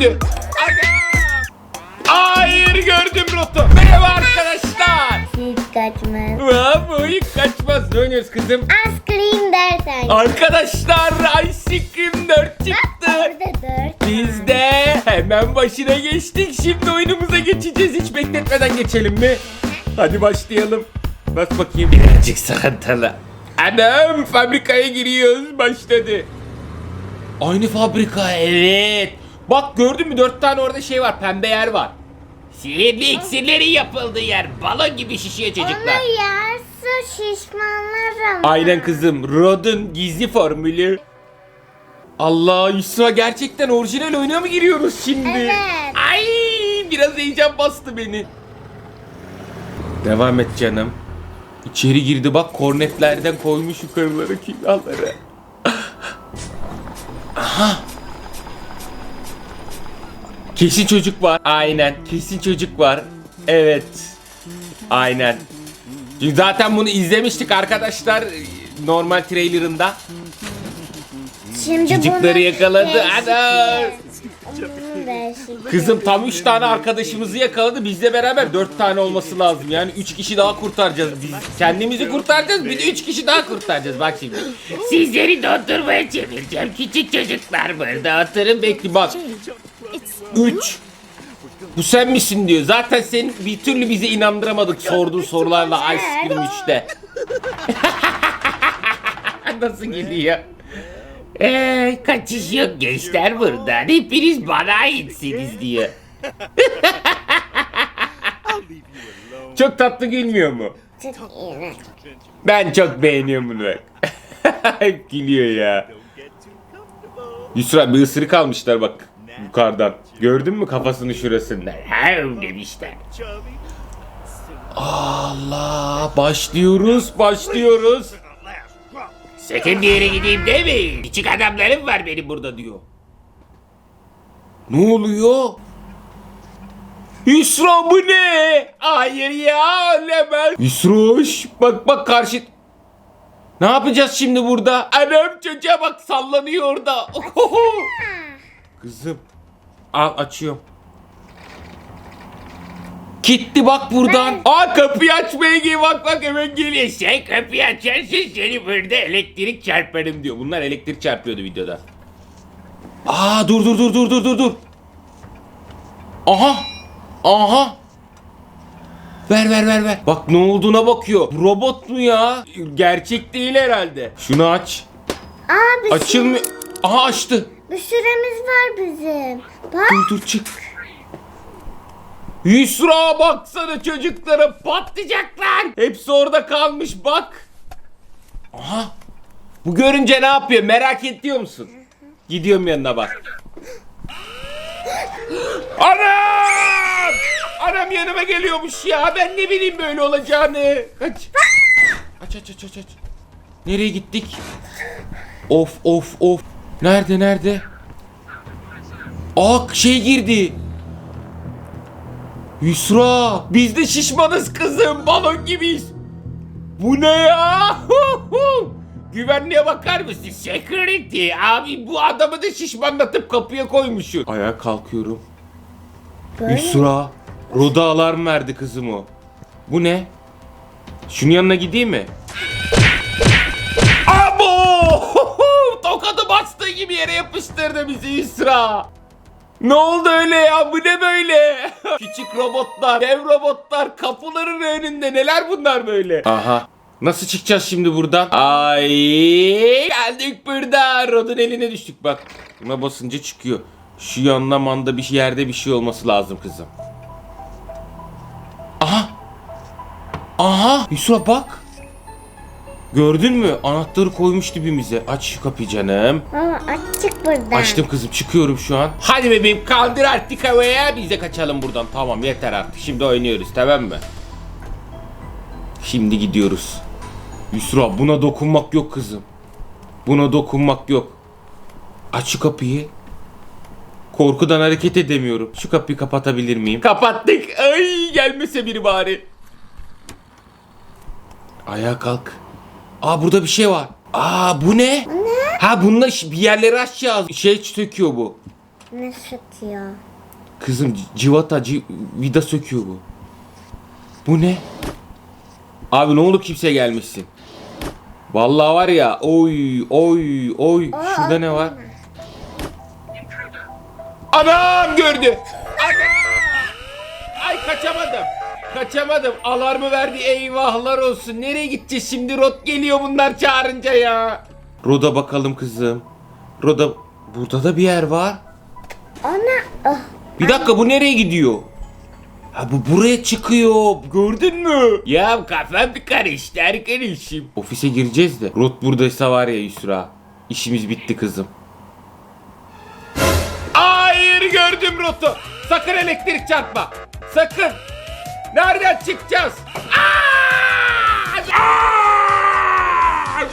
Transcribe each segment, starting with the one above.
Ana! Hayır gördüm rotu. Merhaba arkadaşlar. Siz kaçmaz. Bu ilk kaçmaz. Ne oynuyoruz kızım? Ice cream dersen. Arkadaşlar Ice Cream 4 çıktı. Orada dört. Biz de hemen başına geçtik. Şimdi oyunumuza geçeceğiz. Hiç bekletmeden geçelim mi? Hadi başlayalım. Bas bakayım. Birazcık sıkıntılı. Anam fabrikaya giriyoruz. Başladı. Aynı fabrika evet. Bak gördün mü dört tane orada şey var. Pembe yer var. Sihirli iksirlerin yapıldığı yer. Balon gibi şişiyor çocuklar. Onu yerse şişmanlar ama. Aynen kızım. Rod'un gizli formülü. Allah Yusra gerçekten orijinal oyuna mı giriyoruz şimdi? Evet. Ay biraz heyecan bastı beni. Devam et canım. İçeri girdi bak kornetlerden koymuş yukarılara kimyaları. Kesin çocuk var. Aynen. Kesin çocuk var. Evet. Aynen. Çünkü zaten bunu izlemiştik arkadaşlar normal trailerında. Şimdi Çocukları bunu yakaladı. Ana! Bunun Kızım tam 3 tane arkadaşımızı yakaladı. Bizle beraber 4 tane olması lazım. Yani 3 kişi daha kurtaracağız. Biz kendimizi kurtaracağız. Bir de 3 kişi daha kurtaracağız. Bak şimdi. Sizleri dondurmaya çevireceğim. Küçük çocuklar burada oturun bekle. Bekle bak. 3 Bu sen misin diyor. Zaten sen bir türlü bizi inandıramadık sorduğun sorularla Ice Cream 3'te. Nasıl gidiyor? Ee, kaçış yok gençler buradan. Hepiniz bana aitsiniz diye. Çok tatlı gülmüyor mu? Çok iyi. Ben çok beğeniyorum bunu bak. Hep gülüyor ya. Yusra bir ısırık almışlar bak yukarıdan. Gördün mü kafasını şurasında? Hav demişler. Allah başlıyoruz başlıyoruz. Sakın bir yere gideyim deme. Küçük adamlarım var benim burada diyor. Ne oluyor? Yusra bu ne? Hayır ya ölemez. Yusruş bak bak karşı... Ne yapacağız şimdi burada? Anam çocuğa bak sallanıyor orada. Kızım. Al açıyorum. Gitti bak buradan. Aa kapıyı açmaya gel bak bak hemen geliyor. Sen kapıyı açarsın seni burada elektrik çarparım diyor. Bunlar elektrik çarpıyordu videoda. Aa dur dur dur dur dur dur dur. Aha. Aha. Ver ver ver ver. Bak ne olduğuna bakıyor. Robot mu ya? Gerçek değil herhalde. Şunu aç. Aa bir, Açılmıyor. Aha açtı. Bir süremiz var bizim. Bak. Dur dur çık. Yusra baksana çocuklara patlayacaklar. Hepsi orada kalmış bak. Aha. Bu görünce ne yapıyor merak ediyor musun? Gidiyorum yanına bak. Anam! Anam yanıma geliyormuş ya. Ben ne bileyim böyle olacağını. Kaç. Aç aç aç aç aç. Nereye gittik? Of of of. Nerede nerede? Aa şey girdi. Yusra biz de şişmanız kızım balon gibiyiz. Bu ne ya? Güvenliğe bakar mısın? Security abi bu adamı da şişmanlatıp kapıya koymuşsun. Ayağa kalkıyorum. Böyle. Yusra Roda alarm verdi kızım o. Bu ne? Şunun yanına gideyim mi? Abo! Tokadı bastığı gibi yere yapıştırdı bizi Yusra. Ne oldu öyle ya? Bu ne böyle? Küçük robotlar, dev robotlar kapıların önünde. Neler bunlar böyle? Aha. Nasıl çıkacağız şimdi buradan? Ay geldik burada. Rod'un eline düştük bak. Buna basınca çıkıyor. Şu yanına manda bir yerde bir şey olması lazım kızım. Aha. Aha. Yusuf bak. Gördün mü? Anahtarı koymuş dibimize. Aç şu kapıyı canım. Baba açık buradan. Açtım kızım çıkıyorum şu an. Hadi bebeğim kaldır artık havaya biz de kaçalım buradan. Tamam yeter artık şimdi oynuyoruz tamam mı? Şimdi gidiyoruz. Yusra buna dokunmak yok kızım. Buna dokunmak yok. Aç şu kapıyı. Korkudan hareket edemiyorum. Şu kapıyı kapatabilir miyim? Kapattık. Ay gelmese biri bari. Ayağa kalk. Aa burada bir şey var. Aa bu ne? Ha bununla bir yerleri açacağız. Şey söküyor bu. Ne satıyor? Kızım civata ci- vida söküyor bu. Bu ne? Abi ne olur kimse gelmişsin. Vallahi var ya oy oy oy Aa, şurada ne var? Anam gördü. Anam. Ay kaçamadım. Kaçamadım. Alarmı verdi. Eyvahlar olsun. Nereye gideceğiz şimdi? Rod geliyor bunlar çağırınca ya. Rod'a bakalım kızım. Rod'a burada da bir yer var. Ona oh, Bir dakika bu nereye gidiyor? Ha bu buraya çıkıyor. Gördün mü? Ya kafam bir karıştı arkadaşım. Ofise gireceğiz de. Rod buradaysa var ya Yusra. İşimiz bitti kızım. Hayır gördüm Rot'u. Sakın elektrik çarpma. Sakın. Nereden çıkacağız?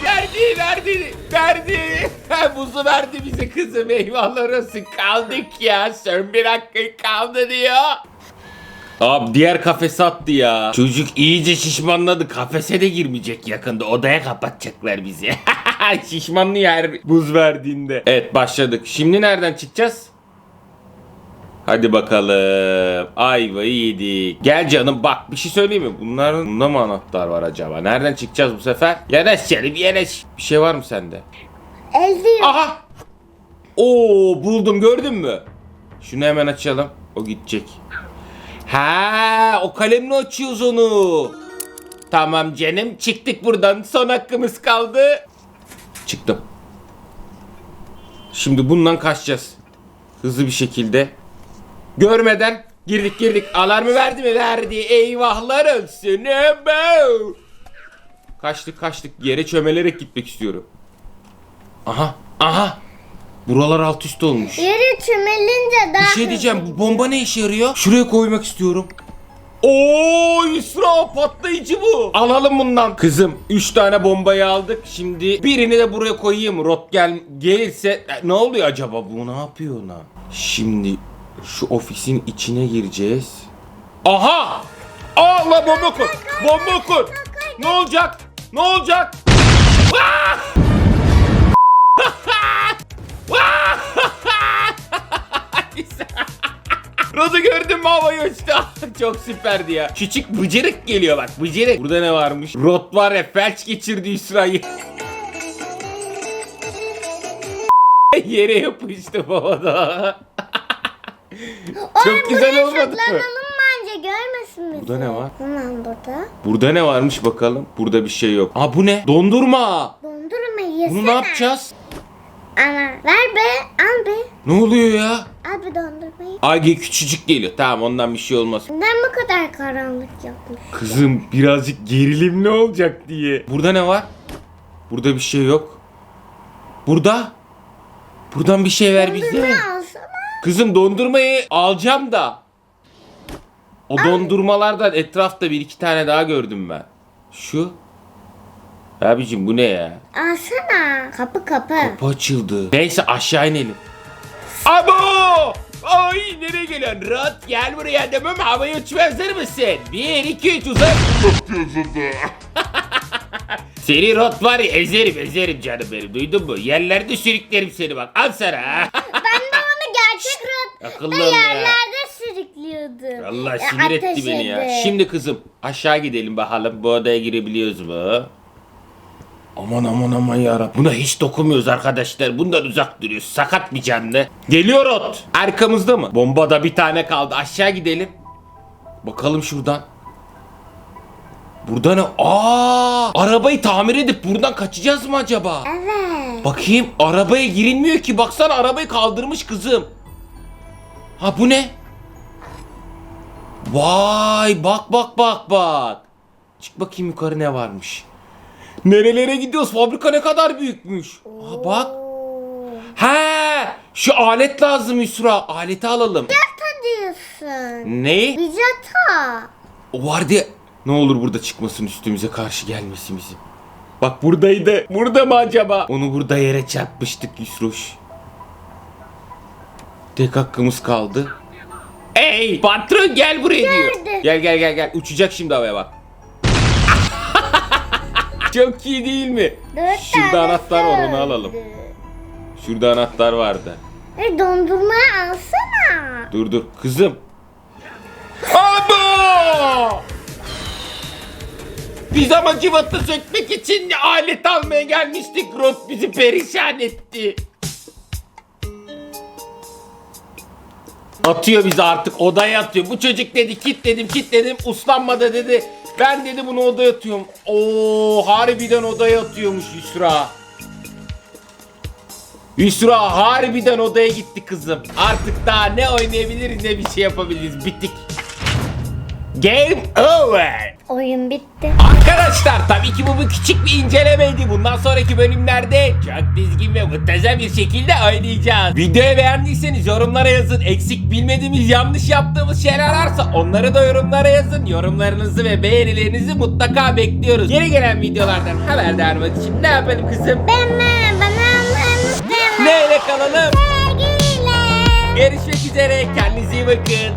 Verdi verdi verdi. Buzu verdi bize kızım eyvallah olsun. Kaldık ya. Son bir dakika kaldı diyor. Abi diğer kafese attı ya. Çocuk iyice şişmanladı. Kafese de girmeyecek yakında. Odaya kapatacaklar bizi. Şişmanlı yer buz verdiğinde. Evet başladık. Şimdi nereden çıkacağız? Hadi bakalım. Ayvayı yedik. Gel canım bak bir şey söyleyeyim mi? Bunların bunda mı anahtar var acaba? Nereden çıkacağız bu sefer? Yanaş canım yanaş. Bir şey var mı sende? elde yok. Aha! Oo buldum gördün mü? Şunu hemen açalım. O gidecek. Ha, o kalemle açıyoruz onu. Tamam canım çıktık buradan. Son hakkımız kaldı. Çıktım. Şimdi bundan kaçacağız. Hızlı bir şekilde. Görmeden girdik girdik. Alarmı verdi mi? Verdi. Eyvahlar olsun. Ebo. Kaçtık kaçtık. Yere çömelerek gitmek istiyorum. Aha aha. Buralar alt üst olmuş. Yere çömelince daha Bir şey diyeceğim bu bomba ne işe yarıyor? Şuraya koymak istiyorum. Oo Yusra patlayıcı bu. Alalım bundan. Kızım 3 tane bombayı aldık. Şimdi birini de buraya koyayım. Rot gel gelirse E, ne oluyor acaba bu? Ne yapıyor ona? Şimdi şu ofisin içine gireceğiz. Aha! Allah bomba kur. Bomba kur. Ne olacak? Ne olacak? Rod'u gördün mü havayı uçtu. Çok süperdi ya. Küçük bıcırık geliyor bak bıcırık. Burada ne varmış? Rod var ya felç geçirdi Yusra'yı. Yere yapıştı baba da. Çok güzel olmadı mı? Saklanalım bence görmesin bizi. Burada ne var? Hemen burada. Burada ne varmış bakalım. Burada bir şey yok. Aa bu ne? Dondurma. Dondurma yesene. Bunu ne yapacağız? Ama ver be al be. Ne oluyor ya? Al bir dondurmayı. Ay küçücük geliyor. Tamam ondan bir şey olmaz. Neden bu kadar karanlık yapmış? Kızım birazcık gerilim ne olacak diye. Burada ne var? Burada bir şey yok. Burada? Buradan bir şey ver bize. Dondurma alsana. Kızım dondurmayı alacağım da. O dondurmalardan etrafta bir iki tane daha gördüm ben. Şu. Abicim bu ne ya? Alsana. Kapı kapı. Kapı açıldı. Neyse aşağı inelim. Abo! Ay nereye geliyorsun? Rot gel buraya demem havaya uçma hazır mısın? Bir iki üç uzak. Seni rot var ya ezerim ezerim canım benim duydun mu? Yerlerde sürüklerim seni bak al sana. Ben Akıllı ol ya. yerlerde sürüklüyordum. Allah E, sinir etti ateş beni ya. Şimdi kızım aşağı gidelim bakalım bu odaya girebiliyoruz mu? Aman aman aman yarabbim. Buna hiç dokunmuyoruz arkadaşlar. Bundan uzak duruyoruz. Sakat bir canlı. Geliyor ot. Arkamızda mı? Bombada bir tane kaldı. Aşağı gidelim. Bakalım şuradan. Burada ne? Aa! Arabayı tamir edip buradan kaçacağız mı acaba? Evet. Bakayım arabaya girilmiyor ki. Baksana arabayı kaldırmış kızım. Ha bu ne? Vay bak bak bak bak. Çık bakayım yukarı ne varmış. Nerelere gidiyoruz? Fabrika ne kadar büyükmüş. Ha bak. He, şu alet lazım Yusra. Aleti alalım. Vijata diyorsun. Ne? Vijata. O var diye. Ne olur burada çıkmasın üstümüze karşı gelmesin bizim. Bak buradaydı. Burada mı acaba? Onu burada yere çarpmıştık Yusroş. Tek hakkımız kaldı. Ey patron gel buraya diyor. Nerede? Gel gel gel gel. Uçacak şimdi havaya bak. Çok iyi değil mi? Dört Şurada tane anahtar var onu öldü. alalım. Şurada anahtar vardı. E, dondurma alsana. Dur dur kızım. Abo! Biz ama cıvata sökmek için alet almaya gelmiştik. Rot bizi perişan etti. Atıyor bizi artık odaya atıyor. Bu çocuk dedi kitledim kitledim uslanmadı dedi. Ben dedi bunu odaya atıyorum. Oo harbiden odaya atıyormuş Yusra. Yusra harbiden odaya gitti kızım. Artık daha ne oynayabiliriz ne bir şey yapabiliriz. Bittik. Game over. Oyun bitti. Arkadaşlar tabii ki bu bir küçük bir incelemeydi. Bundan sonraki bölümlerde çok dizgin ve muntazam bir şekilde oynayacağız. Videoyu beğendiyseniz yorumlara yazın. Eksik bilmediğimiz yanlış yaptığımız şeyler varsa onları da yorumlara yazın. Yorumlarınızı ve beğenilerinizi mutlaka bekliyoruz. Yeni gelen videolardan haberdar olmak için ne yapalım kızım? Bana bana bana. Neyle kalalım? Sevgiyle. Görüşmek üzere. Kendinize iyi bakın.